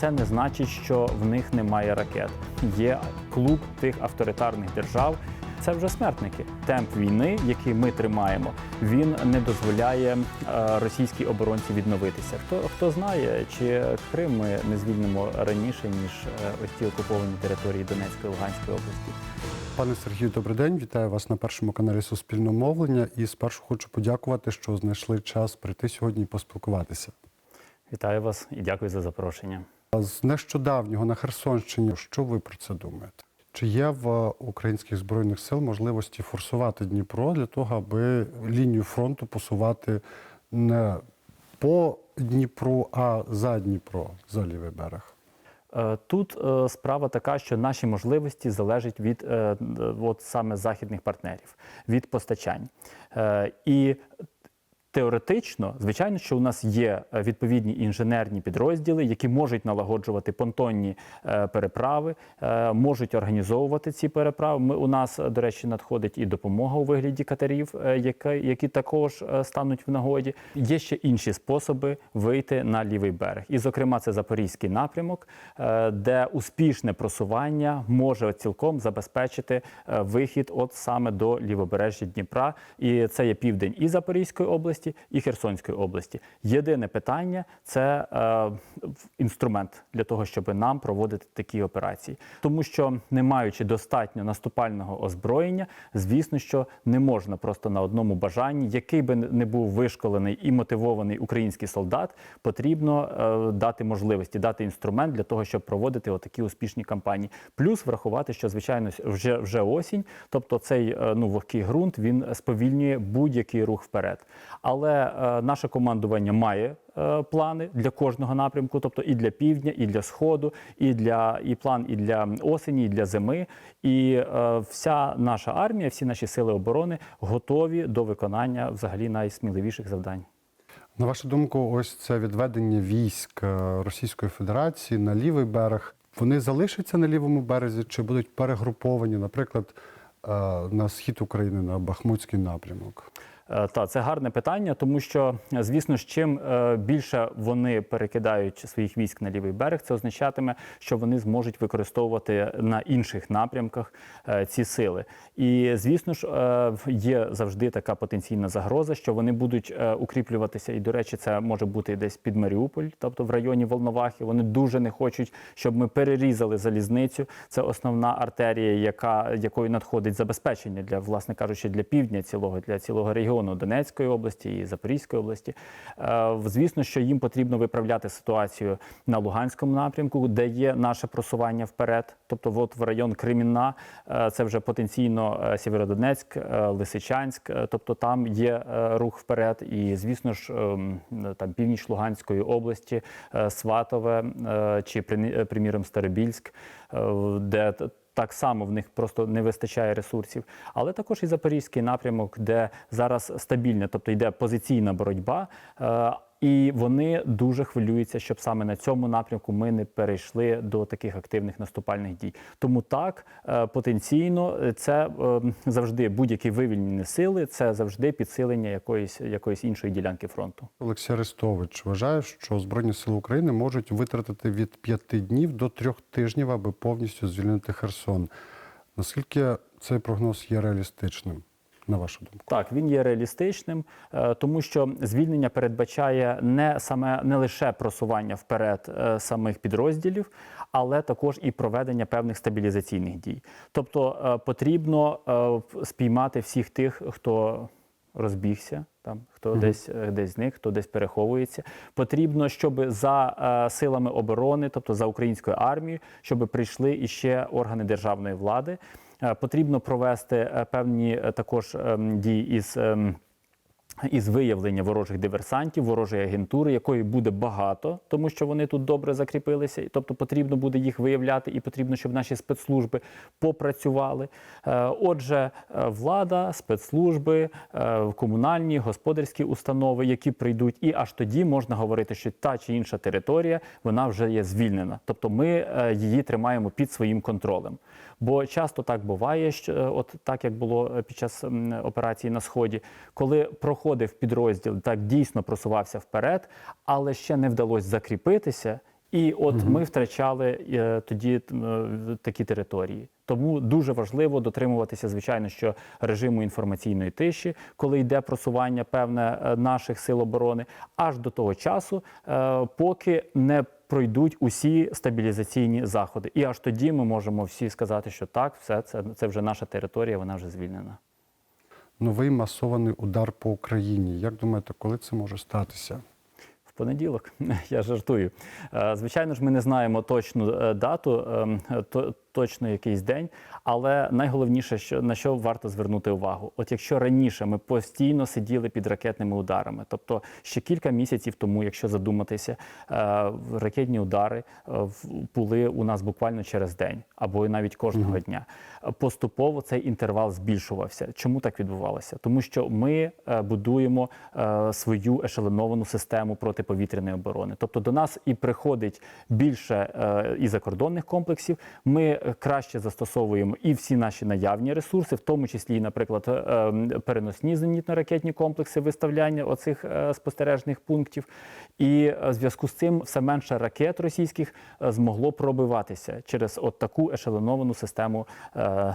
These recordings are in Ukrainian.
це не значить, що в них немає ракет. Є клуб тих авторитарних держав. Це вже смертники. Темп війни, який ми тримаємо, він не дозволяє е, російській оборонці відновитися. Хто хто знає, чи Крим ми не звільнимо раніше ніж е, ось ті окуповані території Донецької Луганської області. Пане Сергію, добрий день. Вітаю вас на першому каналі Суспільного мовлення. І спершу хочу подякувати, що знайшли час прийти сьогодні і поспілкуватися. Вітаю вас і дякую за запрошення. З нещодавнього на Херсонщині, що ви про це думаєте? Чи є в українських збройних сил можливості форсувати Дніпро для того, аби лінію фронту посувати не по Дніпру, а за Дніпро, за лівий берег? Е, Тут е, справа така, що наші можливості залежать від е, от саме західних партнерів, від постачань. І Теоретично, звичайно, що у нас є е, відповідні інженерні підрозділи, які можуть налагоджувати понтонні е, переправи, е, можуть організовувати ці переправи. Ми у нас, до речі, надходить і допомога у вигляді катерів, які також стануть в нагоді. Є ще інші способи вийти на лівий берег, і, зокрема, це запорізький напрямок, де успішне просування може цілком забезпечити вихід, от саме до лівобережжя Дніпра. І це є південь і Запорізької області, і Херсонської області. Єдине питання це е, інструмент для того, щоб нам проводити такі операції, тому що не маючи достатньо наступального озброєння, звісно, що не можна просто на одному бажанні, який би не був вишколений і мотивований український солдат, потрібно е, дати можливості, дати інструмент для того, щоб проводити отакі успішні кампанії. Плюс врахувати, що звичайно вже вже осінь, тобто цей е, ну вогкий ґрунт він сповільнює будь-який рух вперед. Але е, наше командування має е, плани для кожного напрямку, тобто і для півдня, і для сходу, і для і план і для осені, і для зими. І е, вся наша армія, всі наші сили оборони готові до виконання взагалі найсміливіших завдань. На вашу думку, ось це відведення військ Російської Федерації на лівий берег. Вони залишаться на лівому березі чи будуть перегруповані, наприклад, на схід України на Бахмутський напрямок? Е, Та це гарне питання, тому що е, звісно ж, чим е, більше вони перекидають своїх військ на лівий берег, це означатиме, що вони зможуть використовувати на інших напрямках ці сили. І звісно ж, є завжди така потенційна загроза, що вони будуть укріплюватися. І, до речі, це може бути десь під Маріуполь, тобто в районі Волновахи. Вони дуже не хочуть, щоб ми перерізали залізницю. Це основна артерія, яка якою надходить забезпечення для, власне кажучи, для півдня цілого, для цілого регіону Донецької області і Запорізької області. Е, Звісно, що їм потрібно виправляти ситуацію на Луганському напрямку, де є наше просування вперед. Тобто, от в район Кремінна, е, це вже потенційно е, Сєвєродонецьк, Лисичанськ, тобто там є рух вперед. І звісно ж, ем, там північ Луганської області, Сватове чи приміром Старобільськ, де так само в них просто не вистачає ресурсів, але також і запорізький напрямок, де зараз стабільна, тобто йде позиційна боротьба. І вони дуже хвилюються, щоб саме на цьому напрямку ми не перейшли до таких активних наступальних дій. Тому так е, потенційно е, це е, завжди будь-які вивільнені сили, це завжди підсилення якоїсь якоїсь іншої ділянки фронту. Олексій Арестович вважає, що Збройні сили України можуть витратити від п'яти днів до трьох тижнів, аби повністю звільнити Херсон. Наскільки цей прогноз є реалістичним, на вашу думку? Так, він є реалістичним, е, тому що звільнення передбачає не саме не лише просування вперед е, самих підрозділів, але також і проведення певних стабілізаційних дій. Тобто е, потрібно спіймати всіх тих, хто розбігся. Там хто десь е, десь з них, хто десь переховується. Потрібно, щоб за е, силами оборони, тобто за українською армією, щоб прийшли іще органи державної влади. Е, Потрібно провести е, певні е, також ем, дії із. ем, із виявлення ворожих диверсантів, ворожої агентури, якої буде багато, тому що вони тут добре закріпилися. Тобто потрібно буде їх виявляти, і потрібно, щоб наші спецслужби попрацювали. Отже, влада, спецслужби, комунальні, господарські установи, які прийдуть, і аж тоді можна говорити, що та чи інша територія вона вже є звільнена. Тобто ми її тримаємо під своїм контролем. Бо часто так буває, що е, от так як було е, під час операції на сході, коли проходив підрозділ, так дійсно просувався вперед, але ще не вдалося закріпитися. І от ми втрачали е, тоді е, такі території. Тому дуже важливо дотримуватися, звичайно, що режиму інформаційної тиші, коли йде просування певне е, наших сил оборони, аж до того часу, е, поки не пройдуть усі стабілізаційні заходи. І аж тоді ми можемо всі сказати, що так, все це, це вже наша територія, вона вже звільнена. Новий масований удар по Україні. Як думаєте, коли це може статися? В понеділок я жартую. Е, Звичайно ж, ми не знаємо точну е, дату, ем, то- точно якийсь день, але найголовніше, що на що варто звернути увагу. От якщо раніше ми постійно сиділи під ракетними ударами, тобто ще кілька місяців тому, якщо задуматися, е, ракетні удари е, в- були у нас буквально через день або навіть кожного дня. Е, Поступово цей інтервал збільшувався. Чому так відбувалося? Тому що ми е, будуємо свою ешелоновану систему протиповітряної оборони. Тобто до нас і приходить більше і закордонних комплексів. Ми краще застосовуємо і всі наші наявні ресурси, в тому числі, наприклад, е, переносні зенітно-ракетні комплекси виставляння оцих е, спостережних пунктів. І е, в зв'язку з цим все менше ракет російських змогло пробиватися через от таку ешелоновану систему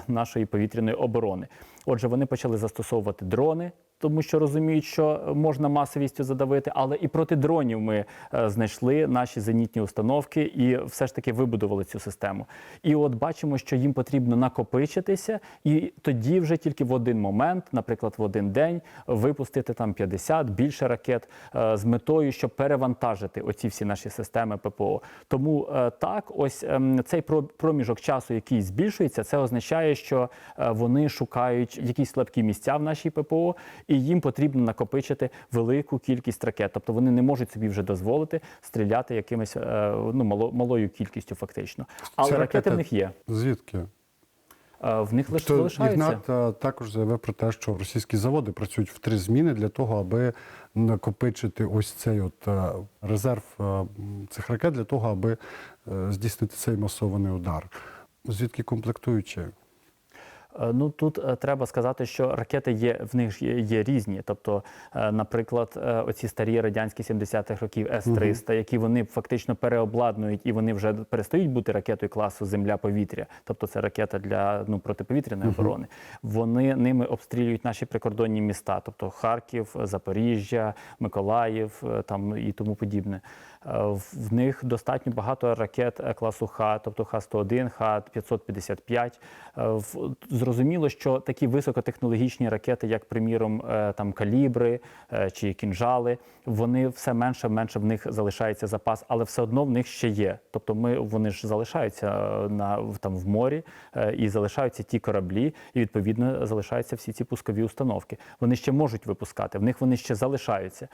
нашої повітряної оборони. Отже, вони почали застосовувати дрони. Тому що розуміють, що можна масовістю задавити, але і проти дронів ми е, знайшли наші зенітні установки і все ж таки вибудували цю систему. І от бачимо, що їм потрібно накопичитися, і тоді вже тільки в один момент, наприклад, в один день, випустити там 50 більше ракет е, з метою, щоб перевантажити оці всі наші системи ППО. Тому е, так, ось ем, цей про- проміжок часу, який збільшується, це означає, що вони шукають якісь слабкі місця в нашій ППО, і їм потрібно накопичити велику кількість ракет. Тобто вони не можуть собі вже дозволити стріляти якимось е, ну мало, малою кількістю, фактично. Але Ці ракети в них є. Звідки? Е, В них лише То залишаються. Ігнат також заявив про те, що російські заводи працюють в три зміни для того, аби накопичити ось цей от е, резерв цих ракет для того, аби здійснити цей масований удар. Звідки комплектуючі? Е, Ну тут е, треба сказати, що ракети є в них є, є різні. Тобто, е, наприклад, оці старі радянські 70-х років С-300, які вони фактично переобладнують і вони вже перестають бути ракетою класу Земля-повітря. Тобто це ракета для ну протиповітряної оборони. Вони ними обстрілюють наші прикордонні міста, тобто Харків, Запоріжжя, Миколаїв там і тому подібне. Е, В них достатньо багато ракет класу Х, тобто Х-101, Х-555. Е, Зрозуміло, що такі високотехнологічні ракети, як, приміром, е, там калібри чи кінжали, вони все менше менше в них залишається запас, але все одно в них ще є. Тобто ми вони ж залишаються на там в морі і залишаються ті кораблі, і відповідно залишаються всі ці пускові установки. Вони ще можуть випускати, в них вони ще залишаються.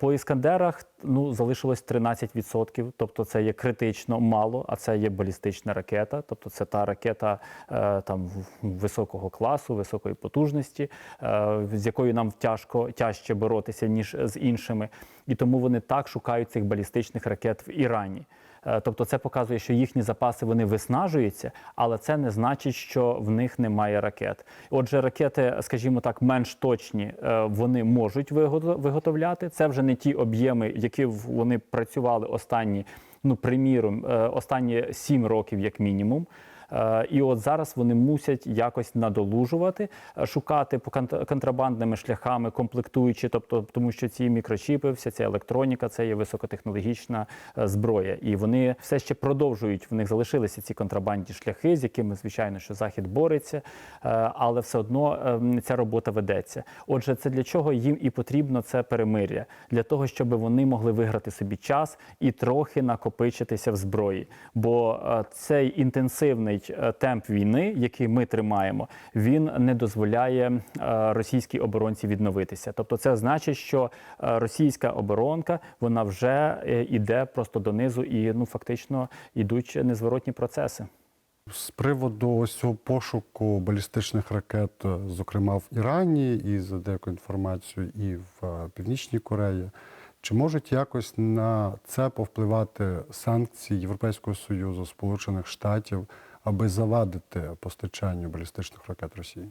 По іскандерах ну залишилось 13%, тобто це є критично мало, а це є балістична ракета, тобто це та ракета е, там високого класу, високої потужності, е, з якою нам тяжко тяжче боротися ніж з іншими, і тому вони так шукають цих балістичних ракет в Ірані. Е, Тобто це показує, що їхні запаси вони виснажуються, але це не значить, що в них немає ракет. Отже, ракети, скажімо так, менш точні, е, вони можуть вигото- виготовляти. Це вже не ті об'єми, які вони працювали останні, ну приміром, е, останні сім років, як мінімум. Е, І от зараз вони мусять якось надолужувати, е, шукати по контрабандними шляхами, комплектуючи, тобто тому, що ці мікрочіпи, вся ця електроніка, це є високотехнологічна е, зброя, і вони все ще продовжують. В них залишилися ці контрабандні шляхи, з якими звичайно що захід бореться, але все одно ем, ця робота ведеться. Отже, це для чого їм і потрібно це перемир'я для того, щоб вони могли виграти собі час і трохи накопичитися в зброї. Бо цей інтенсивний е, темп війни, який ми тримаємо, він не дозволяє е, російській оборонці відновитися. Тобто, це значить, що е, російська оборонка вона вже е, іде просто донизу, і ну фактично йдуть незворотні процеси. З приводу ось цього пошуку балістичних ракет, зокрема в Ірані, і за деякою інформацією, і в Північній Кореї, чи можуть якось на це повпливати санкції Європейського Союзу, Сполучених Штатів, аби завадити постачанню балістичних ракет Росії?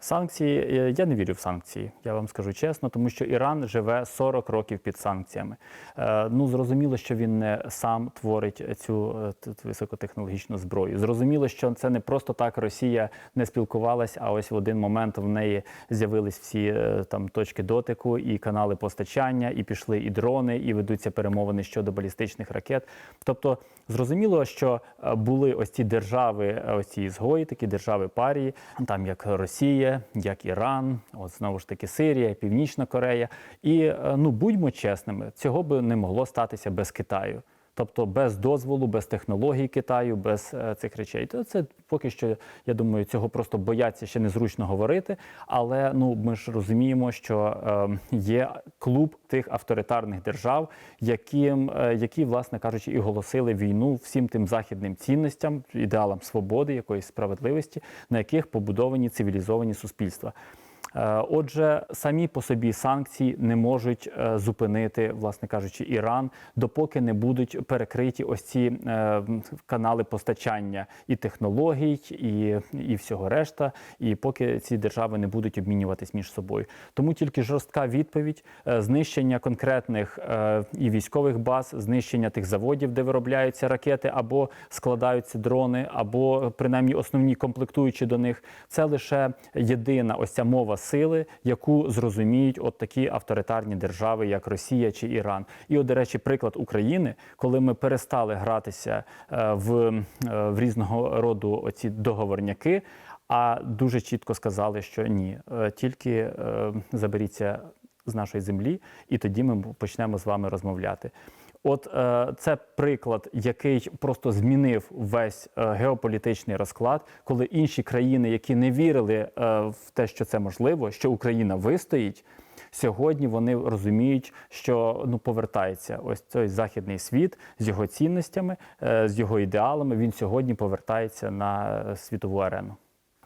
Санкції е, я не вірю в санкції, я вам скажу чесно, тому що Іран живе 40 років під санкціями. Е, Ну зрозуміло, що він не сам творить цю е, високотехнологічну зброю. Зрозуміло, що це не просто так Росія не спілкувалась, а ось в один момент в неї з'явились всі там точки дотику і канали постачання, і пішли і дрони, і ведуться перемовини щодо балістичних ракет. Тобто зрозуміло, що були ось ці держави, ось ці згої, такі держави парії, там як Росія, як Іран, от знову ж таки Сирія, Північна Корея. І е, ну будьмо чесними, цього би не могло статися без Китаю. Тобто без дозволу, без технологій Китаю, без е, цих речей. То це поки що, я думаю, цього просто бояться ще незручно говорити. Але ну ми ж розуміємо, що е, є клуб тих авторитарних держав, яким, е, які, власне кажучи, і голосили війну всім тим західним цінностям, ідеалам свободи, якоїсь справедливості, на яких побудовані цивілізовані суспільства. Е, Отже, самі по собі санкції не можуть е, зупинити, власне кажучи, Іран, допоки не будуть перекриті ось ці е, канали постачання і технологій, і, і всього решта, і поки ці держави не будуть обмінюватись між собою. Тому тільки жорстка відповідь, знищення конкретних і військових баз, знищення тих заводів, де виробляються ракети, або складаються дрони, або принаймні основні комплектуючі до них. Це лише єдина ось ця мова сили, яку зрозуміють от такі авторитарні держави, як Росія чи Іран. І, от, до речі, приклад України, коли ми перестали гратися е, в, е, в різного роду оці договорняки. А дуже чітко сказали, що ні, е, тільки заберіться з нашої землі, і тоді ми почнемо з вами розмовляти. От е, це приклад, який просто змінив весь е, геополітичний розклад, коли інші країни, які не вірили е, в те, що це можливо, що Україна вистоїть. Сьогодні вони розуміють, що ну повертається ось цей західний світ з його цінностями, е, з його ідеалами. Він сьогодні повертається на е, світову арену.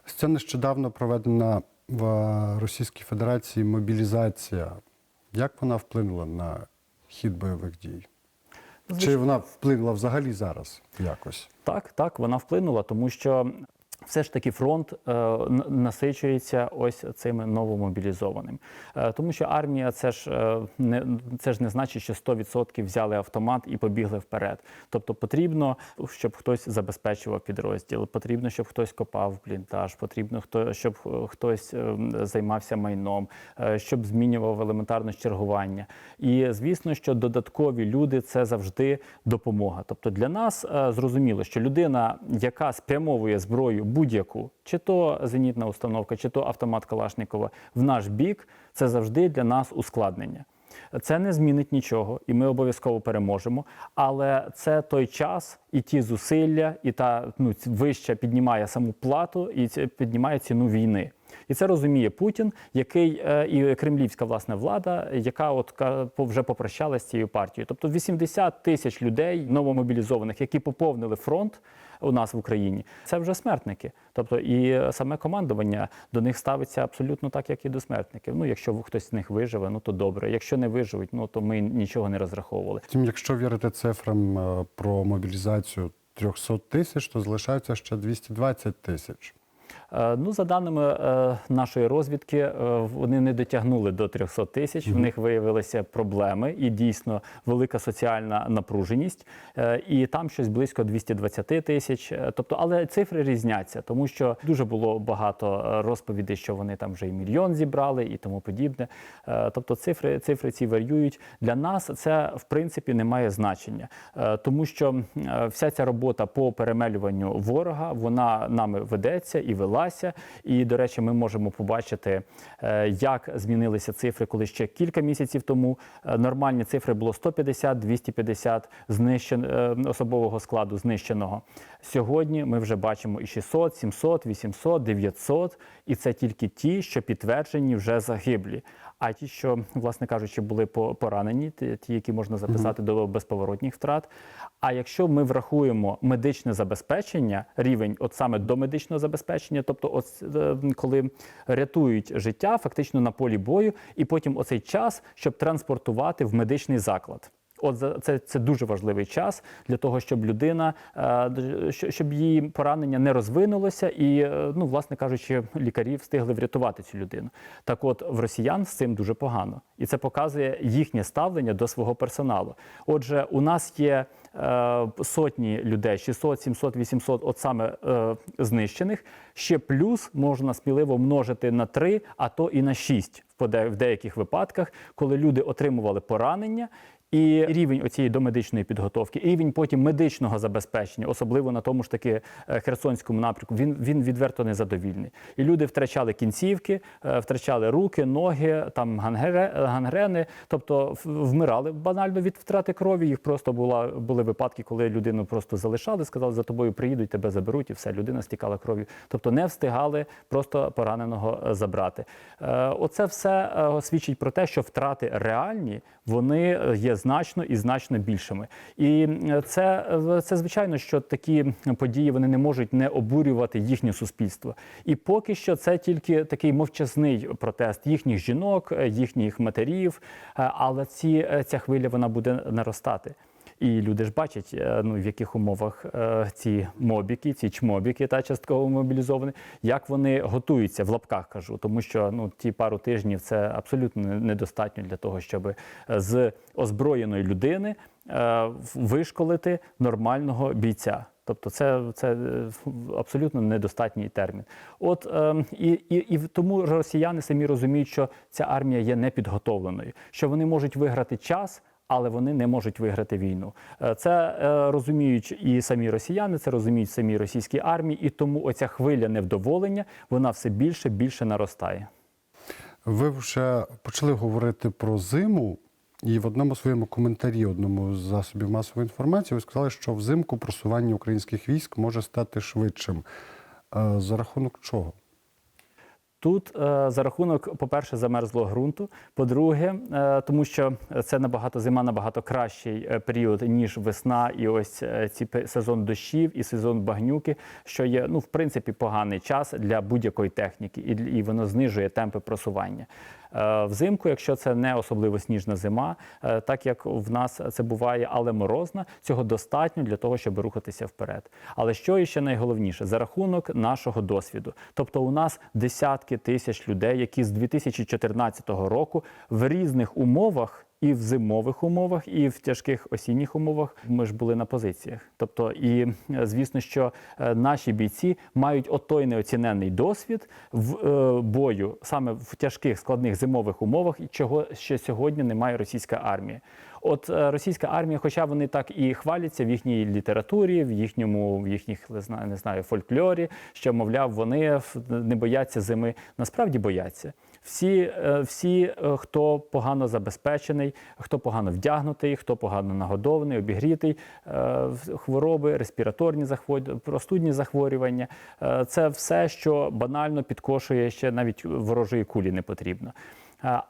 Це нещодавно проведена в Російській Федерації мобілізація. Як вона вплинула на хід бойових дій? Чи вона вплинула взагалі зараз якось? Так, так, вона вплинула, тому що все ж таки фронт е, насичується ось цими новомобілізованим. Е, тому що армія це ж е, не це ж не значить, що 100% взяли автомат і побігли вперед. Тобто потрібно, щоб хтось забезпечував підрозділ, потрібно, щоб хтось копав бліндаж, потрібно хто, щоб хтось е, займався майном, е, щоб змінював елементарно чергування. І звісно, що додаткові люди це завжди допомога. Тобто для нас е, зрозуміло, що людина, яка спрямовує зброю будь-яку, чи то зенітна установка, чи то автомат Калашникова, в наш бік, це завжди для нас ускладнення. Це не змінить нічого, і ми обов'язково переможемо. Але це той час і ті зусилля, і та ну вища піднімає саму плату і піднімає ціну війни. І це розуміє Путін, який е, і кремлівська власне влада, яка от вже попрощалася з цією партією. Тобто 80 тисяч людей новомобілізованих, які поповнили фронт у нас в Україні, це вже смертники. Тобто і саме командування до них ставиться абсолютно так, як і до смертників. Ну, якщо хтось з них виживе, ну то добре. Якщо не виживуть, ну то ми нічого не розраховували. Втім, якщо вірити цифрам е, про мобілізацію 300 тисяч, то залишається ще 220 тисяч. Е, Ну, за даними е, нашої розвідки, е, вони не дотягнули до 300 тисяч. В них виявилися проблеми і дійсно велика соціальна напруженість. І там щось близько 220 тисяч. Тобто, але цифри різняться, тому що дуже було багато розповідей, що вони там вже і мільйон зібрали, і тому подібне. Тобто, цифри, цифри ці варіюють. Для нас це в принципі не має значення, тому що вся ця робота по перемелюванню ворога вона нами ведеться і велася. І, до речі, ми можемо побачити, е, як змінилися цифри, коли ще кілька місяців тому е, нормальні цифри було 150-250 знищен е, особового складу знищеного. Сьогодні ми вже бачимо і 600, 700, 800, 900, і це тільки ті, що підтверджені вже загиблі. А ті, що, власне кажучи, були поранені, ті, ті, які можна записати до безповоротніх втрат. А якщо ми врахуємо медичне забезпечення, рівень от саме до медичного забезпечення, тобто, от, е, коли рятують життя фактично на полі бою, і потім оцей час, щоб транспортувати в медичний заклад. От це, це дуже важливий час для того, щоб людина, е, щоб її поранення не розвинулося, і, е, ну, власне кажучи, лікарі встигли врятувати цю людину. Так от в росіян з цим дуже погано. І це показує їхнє ставлення до свого персоналу. Отже, у нас є сотні людей, 600, 700, 800, от саме е, знищених. Ще плюс можна сміливо множити на 3, а то і на 6 в поде- в деяких випадках, коли люди отримували поранення. І рівень оцієї домедичної підготовки, і рівень потім медичного забезпечення, особливо на тому ж таки е, Херсонському напрямку, він, він відверто незадовільний. І люди втрачали кінцівки, е, втрачали руки, ноги, там гангрени, тобто вмирали банально від втрати крові. Їх просто була, були випадки, коли людину просто залишали, сказали, за тобою приїдуть, тебе заберуть, і все, людина стікала кров'ю. Тобто не встигали просто пораненого е, забрати. Оце все свідчить про те, що втрати реальні, вони є значно і значно більшими. І е, це, е, це звичайно, що такі події вони не можуть не обурювати їхнє суспільство. І поки що це тільки такий мовчазний протест їхніх жінок, е, їхніх матерів. Але ці, ця хвиля вона буде наростати. І люди ж бачать, е, ну в яких умовах е, ці мобіки, ці чмобіки та частково мобілізовані, як вони готуються в лапках кажу, тому що ну ті пару тижнів це абсолютно недостатньо для того, щоб е, з озброєної людини е, вишколити нормального бійця. Тобто це, це е, абсолютно недостатній термін. От ем, і, і, і тому росіяни самі розуміють, що ця армія є непідготовленою, що вони можуть виграти час. Але вони не можуть виграти війну. Е, Це е, розуміють і самі росіяни, це розуміють самі російські армії, і тому оця хвиля невдоволення вона все більше більше наростає. Ви вже почали говорити про зиму, і в одному своєму коментарі, одному з засобів масової інформації, ви сказали, що взимку просування українських військ може стати швидшим. Е, За рахунок чого? Тут е, за рахунок, по-перше, замерзлого ґрунту. По-друге, е, тому що це набагато зима, набагато кращий е, період ніж весна, і ось ці сезон дощів і сезон багнюки, що є ну в принципі поганий час для будь-якої техніки, і, і воно знижує темпи просування. Взимку, якщо це не особливо сніжна зима, так як в нас це буває, але морозна, цього достатньо для того, щоб рухатися вперед. Але що іще найголовніше за рахунок нашого досвіду. Тобто, у нас десятки тисяч людей, які з 2014 року в різних умовах. І в зимових умовах, і в тяжких осінніх умовах ми ж були на позиціях. Тобто, і е, звісно, що е, наші бійці мають отой неоціненний досвід в е, бою саме в тяжких складних зимових умовах, і чого ще сьогодні не має російська армія. От е, російська армія, хоча вони так і хваляться в їхній літературі, в їхньому в їхніх не знаю, фольклорі, що мовляв, вони не бояться зими. Насправді бояться. Всі, е, всі, е, хто погано забезпечений, хто погано вдягнутий, хто погано нагодований, обігрітий, хвороби, респіраторні захворювання, простудні захворювання. Це все, що банально підкошує ще навіть ворожої кулі не потрібно.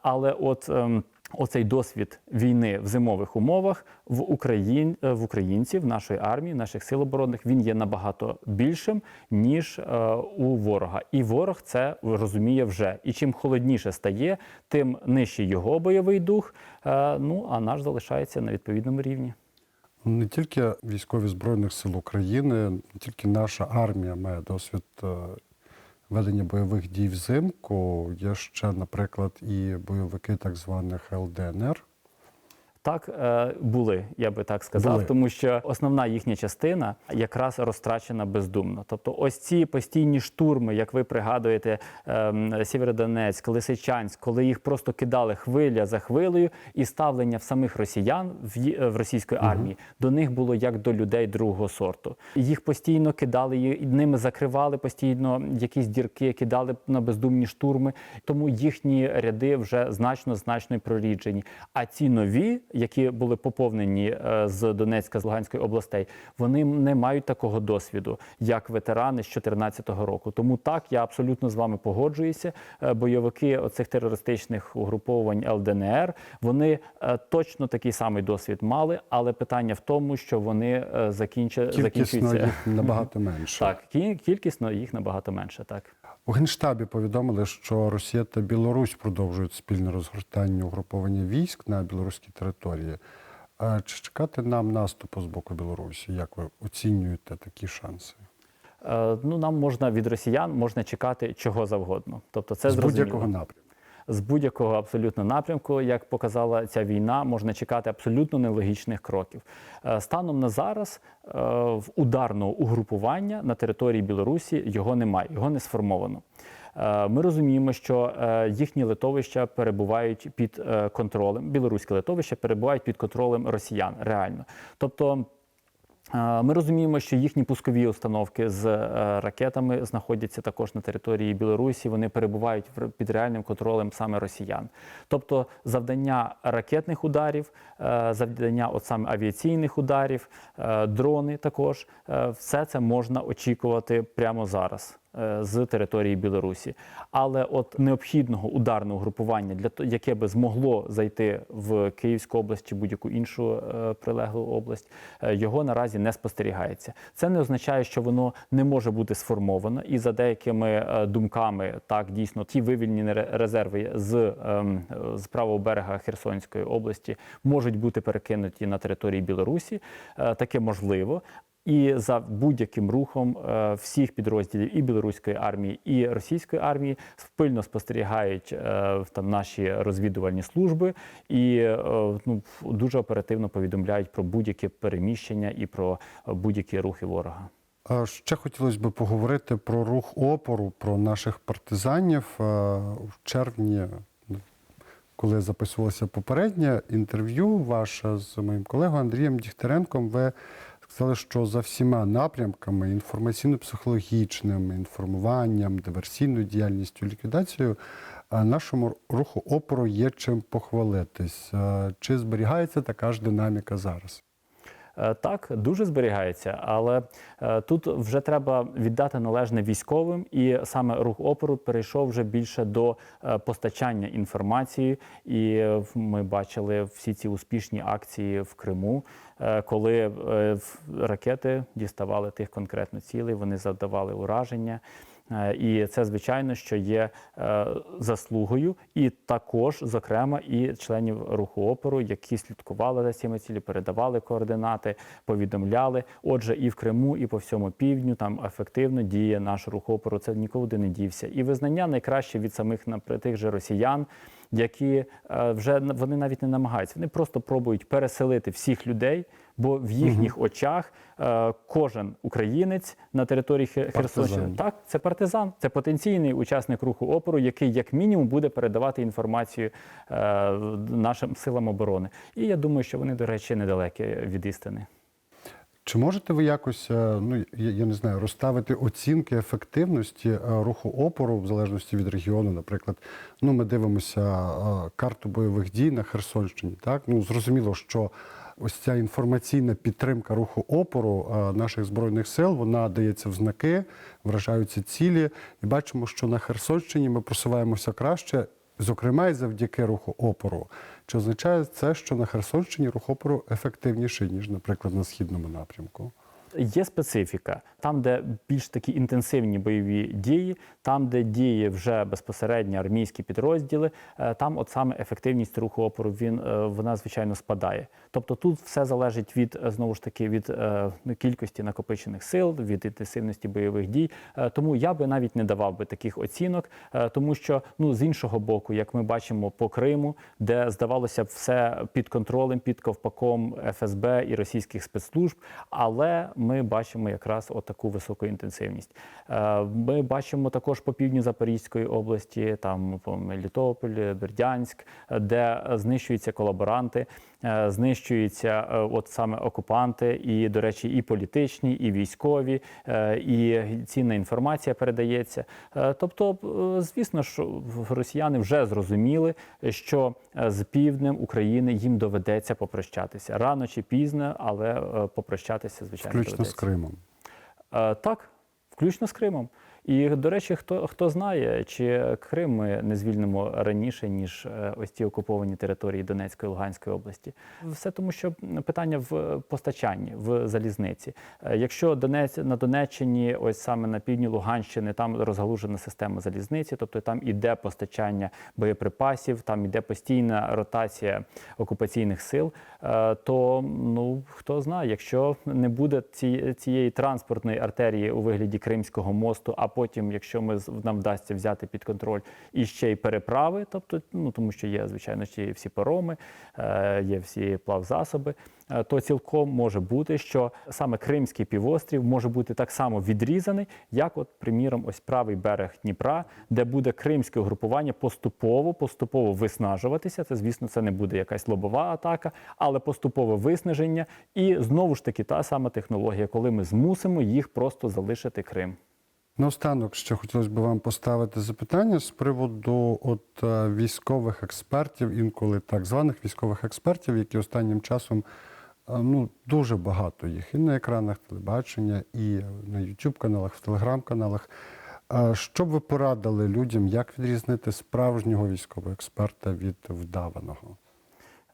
Але от ем, оцей досвід війни в зимових умовах в Україн, е, в українців, нашої армії, наших сил оборонних, він є набагато більшим ніж е, у ворога. І ворог це розуміє вже. І чим холодніше стає, тим нижчий його бойовий дух. Е, ну а наш залишається на відповідному рівні. Не тільки військові Збройних сил України, не тільки наша армія має досвід е, ведення бойових дій взимку. Є ще, наприклад, і бойовики так званих ЛДНР. Так е, були, я би так сказав, Були. тому що основна їхня частина якраз розтрачена бездумно. Тобто, ось ці постійні штурми, як ви пригадуєте, ем, Сєвєродонецьк, Лисичанськ, коли їх просто кидали хвиля за хвилею, і ставлення в самих росіян в, в російської армії до них було як до людей другого сорту. Їх постійно кидали, і ними закривали постійно якісь дірки, кидали на бездумні штурми. Тому їхні ряди вже значно значно проріджені. А ці нові, які були поповнені е, з Донецька, з Луганської областей, вони не мають такого досвіду, як ветерани з 2014 року. Тому так я абсолютно з вами погоджуюся. Е, Бойовики оцих терористичних угруповань ЛДНР вони е, точно такий самий досвід мали, але питання в тому, що вони закінча, Кількісно закінчуються. їх набагато менше. Так, кількісно їх набагато менше. Так. У Генштабі повідомили, що Росія та Білорусь продовжують спільне розгортання угруповання військ на білоруській території. Чи чекати нам наступу з боку Білорусі? Як ви оцінюєте такі шанси? Е, Ну, нам можна від росіян можна чекати чого завгодно. Тобто, це з будь-якого напрямку. З будь-якого абсолютно напрямку, як показала ця війна, можна чекати абсолютно нелогічних кроків. Е, Станом на зараз е, в ударного угрупування на території Білорусі його немає, його не сформовано. Е, Ми розуміємо, що їхні литовища перебувають під контролем, білоруське литовище перебувають під контролем росіян реально. Тобто. Е, Ми розуміємо, що їхні пускові установки з е, ракетами знаходяться також на території Білорусі. Вони перебувають під реальним контролем саме росіян. Тобто, завдання ракетних ударів, е, завдання от саме авіаційних ударів, дрони також все це можна очікувати прямо зараз. Е, З території Білорусі, але от необхідного ударного групування для того, яке би змогло зайти в Київську область чи будь-яку іншу е, прилеглу область, е, його наразі не спостерігається. Це не означає, що воно не може бути сформовано, і за деякими думками, так дійсно ті вивільнені резерви з, ем, з правого берега Херсонської області можуть бути перекинуті на території Білорусі. Таке можливо. І за будь-яким рухом е, всіх підрозділів і білоруської армії, і російської армії пильно спостерігають е, там наші розвідувальні служби і е, ну, дуже оперативно повідомляють про будь-яке переміщення і про будь-які рухи ворога. Ще хотілося б поговорити про рух опору, про наших партизанів. В червні, коли записувалося попереднє інтерв'ю ваше з моїм колегою Андрієм Дігтяренком, ви сказали, що за всіма напрямками інформаційно-психологічним інформуванням, диверсійною діяльністю, ліквідацією е, нашому руху опору є чим похвалитись. Е, Чи зберігається така ж динаміка зараз? Е, Так, дуже зберігається, але е, тут вже треба віддати належне військовим, і саме рух опору перейшов вже більше до е, постачання інформації. І ми бачили всі ці успішні акції в Криму, коли ракети діставали тих конкретно цілей, вони завдавали ураження. Е, І це звичайно, що є е, заслугою, і також, зокрема, і членів руху опору, які слідкували за цими цілі, передавали координати, повідомляли. Отже, і в Криму, і по всьому півдню там ефективно діє наш рух опору. Це нікуди не дівся. І визнання найкраще від самих тих же росіян. Які е, вже вони навіть не намагаються, вони просто пробують переселити всіх людей, бо в їхніх очах е, кожен українець на території Херсонщини так, це партизан, це потенційний учасник руху опору, який як мінімум буде передавати інформацію е, нашим силам оборони. І я думаю, що вони, до речі, недалекі від істини. Чи можете ви якось, е, ну я, я не знаю, розставити оцінки ефективності е, руху опору в залежності від регіону? Наприклад, ну ми дивимося е, карту бойових дій на Херсонщині. Так ну зрозуміло, що ось ця інформаційна підтримка руху опору е, наших збройних сил вона дається в знаки, вражаються цілі, і бачимо, що на Херсонщині ми просуваємося краще. Зокрема, і завдяки руху опору. Чи означає це, що на Херсонщині рух опору ефективніший, ніж, наприклад, на східному напрямку? Є специфіка там, де більш такі інтенсивні бойові дії, там, де діє вже безпосередньо армійські підрозділи, е, там от саме ефективність руху опору він е, вона звичайно спадає. Тобто тут все залежить від е, знову ж таки від ну, кількості накопичених сил, від інтенсивності бойових дій. Тому я би навіть не давав би таких оцінок, тому що ну з іншого боку, як ми бачимо по Криму, де здавалося б все під контролем, під ковпаком ФСБ і російських спецслужб, але ми бачимо якраз отаку високу інтенсивність. Е, Ми бачимо також по півдні Запорізької області, там по Мелітополь, Бердянськ, де е, знищуються колаборанти, знищуються е, от саме окупанти, і, до речі, і політичні, і військові, е, і цінна інформація передається. Е, Тобто, е, звісно ж, росіяни вже зрозуміли, що е, з півднем України їм доведеться попрощатися рано чи пізно, але е, попрощатися звичайно Включно з. Кримом. Е, Так, включно з Кримом. І, до речі, хто, хто знає, чи Крим ми не звільнимо раніше, ніж е, ось ці окуповані території Донецької і Луганської області. Все тому, що питання в постачанні, в залізниці. Е, Якщо Донець на Донеччині, ось саме на півдні Луганщини, там розгалужена система залізниці, тобто там іде постачання боєприпасів, там іде постійна ротація окупаційних сил, е, то ну хто знає, якщо не буде цієї транспортної артерії у вигляді Кримського мосту, а потім, якщо ми нам вдасться взяти під контроль і ще й переправи, тобто, ну тому що є звичайно ще всі пароми, е, є всі плавзасоби, е, то цілком може бути, що саме Кримський півострів може бути так само відрізаний, як, от, приміром, ось правий берег Дніпра, де буде кримське угрупування поступово, поступово виснажуватися. Це, звісно, це не буде якась лобова атака, але поступове виснаження. І знову ж таки та сама технологія, коли ми змусимо їх просто залишити Крим. Наостанок ще хотілося б вам поставити запитання з приводу от е, військових експертів, інколи так званих військових експертів, які останнім часом е, ну дуже багато їх і на екранах телебачення, і на youtube каналах, в телеграм-каналах. Е, Що б ви порадили людям, як відрізнити справжнього військового експерта від вдаваного?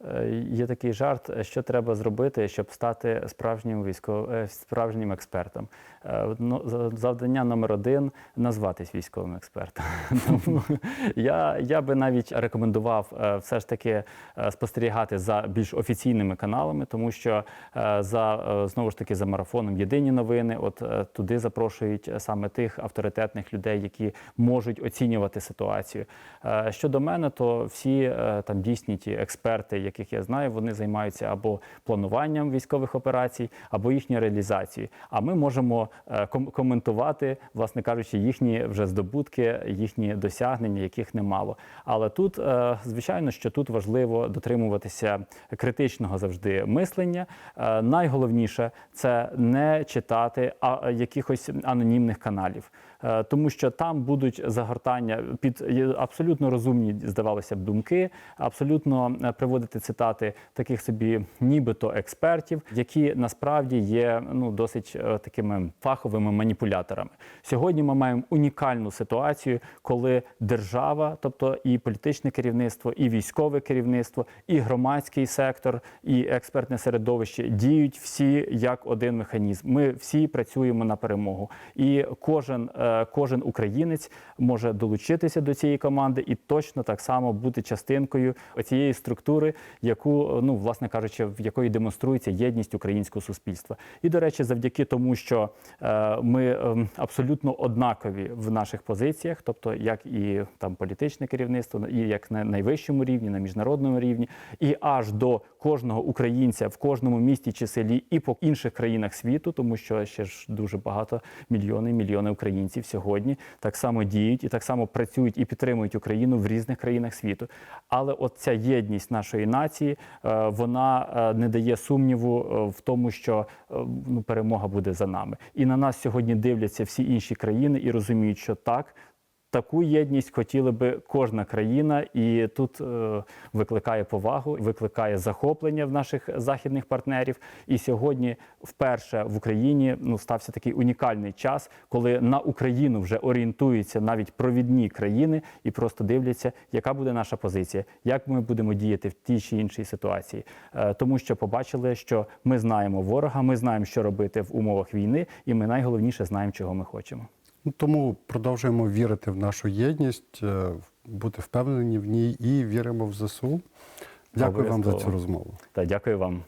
Е, Є такий жарт, е, що треба зробити, щоб стати справжнім військовим справжнім експертом. Е, ну, за- Завдання номер один назватись військовим експертом. Я, я би навіть рекомендував е, все ж таки е, спостерігати за більш офіційними каналами, тому що е, за е, знову ж таки за марафоном Єдині новини. От е, туди запрошують е, саме тих авторитетних людей, які можуть оцінювати ситуацію. Е, Щодо мене, то всі е, там дійсні ті експерти, яких я знаю, вони займаються або плануванням військових операцій, або їхньою реалізацією. А ми можемо е, коментувати, власне кажучи, їхні вже здобутки, їхні досягнення, яких немало. Але тут, е, звичайно, що тут важливо дотримуватися критичного завжди мислення. Е, Найголовніше це не читати якихось анонімних каналів. Е, Тому що там будуть загортання під абсолютно розумні, здавалося б, думки, абсолютно е, приводити цитати таких собі, нібито експертів, які насправді є ну досить е, такими фаховими маніпуляторами. Сьогодні ми маємо унікальну ситуацію, коли держава, тобто і політичне керівництво, і військове керівництво, і громадський сектор, і експертне середовище діють всі як один механізм. Ми всі працюємо на перемогу, і кожен, кожен українець може долучитися до цієї команди і точно так само бути частинкою цієї структури, яку ну власне кажучи, в якої демонструється єдність українського суспільства. І до речі, завдяки тому, що е, ми ем, абсолютно однакові в наших позиціях, тобто як і там політичне керівництво, і як на найвищому рівні, на міжнародному рівні, і аж до кожного українця в кожному місті чи селі, і по інших країнах світу, тому що ще ж дуже багато мільйони, мільйони українців сьогодні так само діють і так само працюють і підтримують Україну в різних країнах світу. Але от ця єдність нашої нації, е, вона е, не дає сумніву е, в тому, що ну, перемога буде за нами. І на нас сьогодні дивляться всі інші країни і розуміють, що так. Таку єдність хотіла би кожна країна, і тут е, викликає повагу, викликає захоплення в наших західних партнерів. І сьогодні вперше в Україні ну стався такий унікальний час, коли на Україну вже орієнтуються навіть провідні країни і просто дивляться, яка буде наша позиція, як ми будемо діяти в тій чи іншій ситуації, Е, тому що побачили, що ми знаємо ворога, ми знаємо, що робити в умовах війни, і ми найголовніше знаємо, чого ми хочемо. Ну, тому продовжуємо вірити в нашу єдність, е, бути впевнені в ній і віримо в ЗСУ. Дякую вам за цю розмову. Та дякую вам.